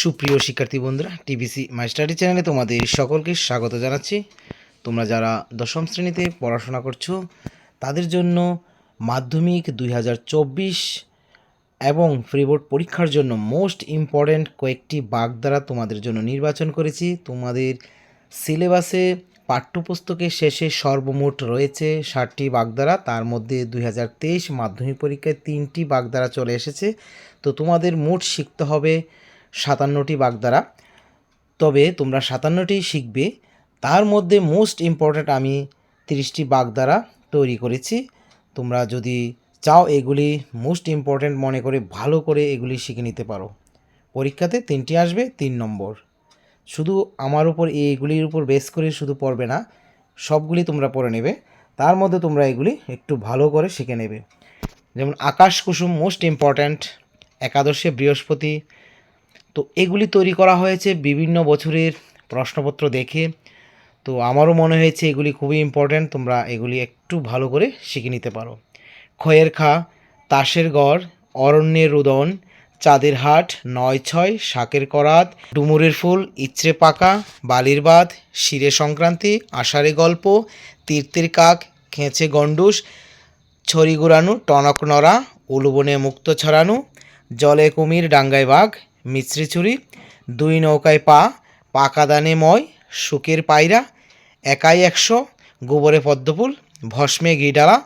সুপ্রিয় শিক্ষার্থী বন্ধুরা টিবিসি মাই স্টাডি চ্যানেলে তোমাদের সকলকে স্বাগত জানাচ্ছি। তোমরা যারা দশম শ্রেণীতে পড়াশোনা করছ, তাদের জন্য মাধ্যমিক দুই হাজার চব্বিশ এবং ফ্রি বোর্ড পরীক্ষার জন্য মোস্ট ইম্পর্ট্যান্ট কয়েকটি বাগ দ্বারা তোমাদের জন্য নির্বাচন করেছি। তোমাদের সিলেবাসে পাঠ্যপুস্তকের শেষে সর্বমোট রয়েছে ষাটটি বাগধারা, তার মধ্যে দুই হাজার তেইশ মাধ্যমিক পরীক্ষায় তিনটি বাগধারা চলে এসেছে। তো তোমাদের মোট শিখতে হবে সাতান্নটি বাগধারা তবে তোমরা সাতান্নটি শিখবে। তার মধ্যে মোস্ট ইম্পর্ট্যান্ট আমি তিরিশটি বাগধারা তৈরি করেছি। তোমরা যদি চাও এগুলি মোস্ট ইম্পর্ট্যান্ট মনে করে ভালো করে এগুলি শিখে নিতে পারো। পরীক্ষাতে তিনটি আসবে, তিন নম্বর। শুধু আমার উপর এইগুলির উপর বেস করে শুধু পড়বে না, সবগুলি তোমরা পড়ে নেবে। তার মধ্যে তোমরা এগুলি একটু ভালো করে শিখে নেবে। যেমন আকাশ কুসুম মোস্ট ইম্পর্ট্যান্ট একাদশে বৃহস্পতি তো এগুলি তৈরি করা হয়েছে বিভিন্ন বছরের প্রশ্নপত্র দেখে। তো আমারও মনে হয়েছে এগুলি খুবই ইম্পর্ট্যান্ট তোমরা এগুলি একটু ভালো করে শিখে নিতে পারো। খয়ের খা তাসের গড়, অরণ্যের রুদন চাঁদের হাট নয় ছয় শাকের করাত, ডুমুরের ফুল ইচড়ে পাকা, বালির বাঁধ, শিরে সংক্রান্তি, আষাঢ়ে গল্প, তীর্থের কাক, খেঁচে গণ্ডুস, ছড়ি গুড়ানো, টনক নড়া, উলুবনে মুক্ত ছড়ানো, জলে কুমির, ডাঙ্গায় বাঘ মিছরি চুরি দুই নৌকায় পা, পাকা দানে ময় শুকের পায়রা, একাই একশো, গোবরে পদ্মফুল, ভস্মে গিডালা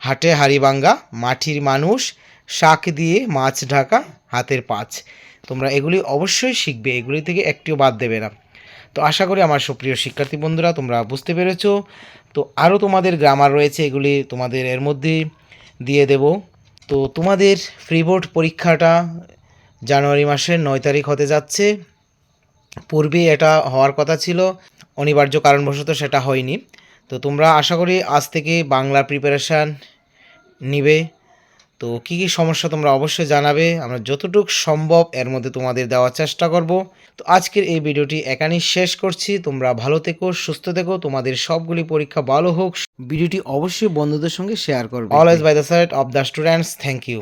হাটে হাড়িবাঙ্গা মাটির মানুষ, শাক দিয়ে মাছ ঢাকা, হাতের পাঁচ। তোমরা এগুলি অবশ্যই শিখবে, এগুলি থেকে একটিও বাদ দেবে না। তো আশা করি আমার সুপ্রিয় শিক্ষার্থী বন্ধুরা, তোমরা বুঝতে পেরেছ। তো আরও তোমাদের গ্রামার রয়েছে, এগুলি তোমাদের এর মধ্যে দিয়ে দেব। তো তোমাদের ফ্রি বোর্ড পরীক্ষাটা জানুয়ারি মাসের নয় তারিখ হতে যাচ্ছে। পূর্বে এটা হওয়ার কথা ছিল অনিবার্য কারণবশত সেটা হয়নি। তো তোমরা আশা করি আজ থেকে বাংলা প্রিপারেশান নিবে। তো কী কী সমস্যা তোমরা অবশ্যই জানাবে। আমরা যতটুকু সম্ভব এর মধ্যে তোমাদের দেওয়ার চেষ্টা করব। তো আজকের এই ভিডিওটি এখানেই শেষ করছি। তোমরা ভালো থেকো সুস্থ থেকো। তোমাদের সবগুলি পরীক্ষা ভালো হোক। ভিডিওটি অবশ্যই বন্ধুদের সঙ্গে শেয়ার করবে। Always by the side of the students thank you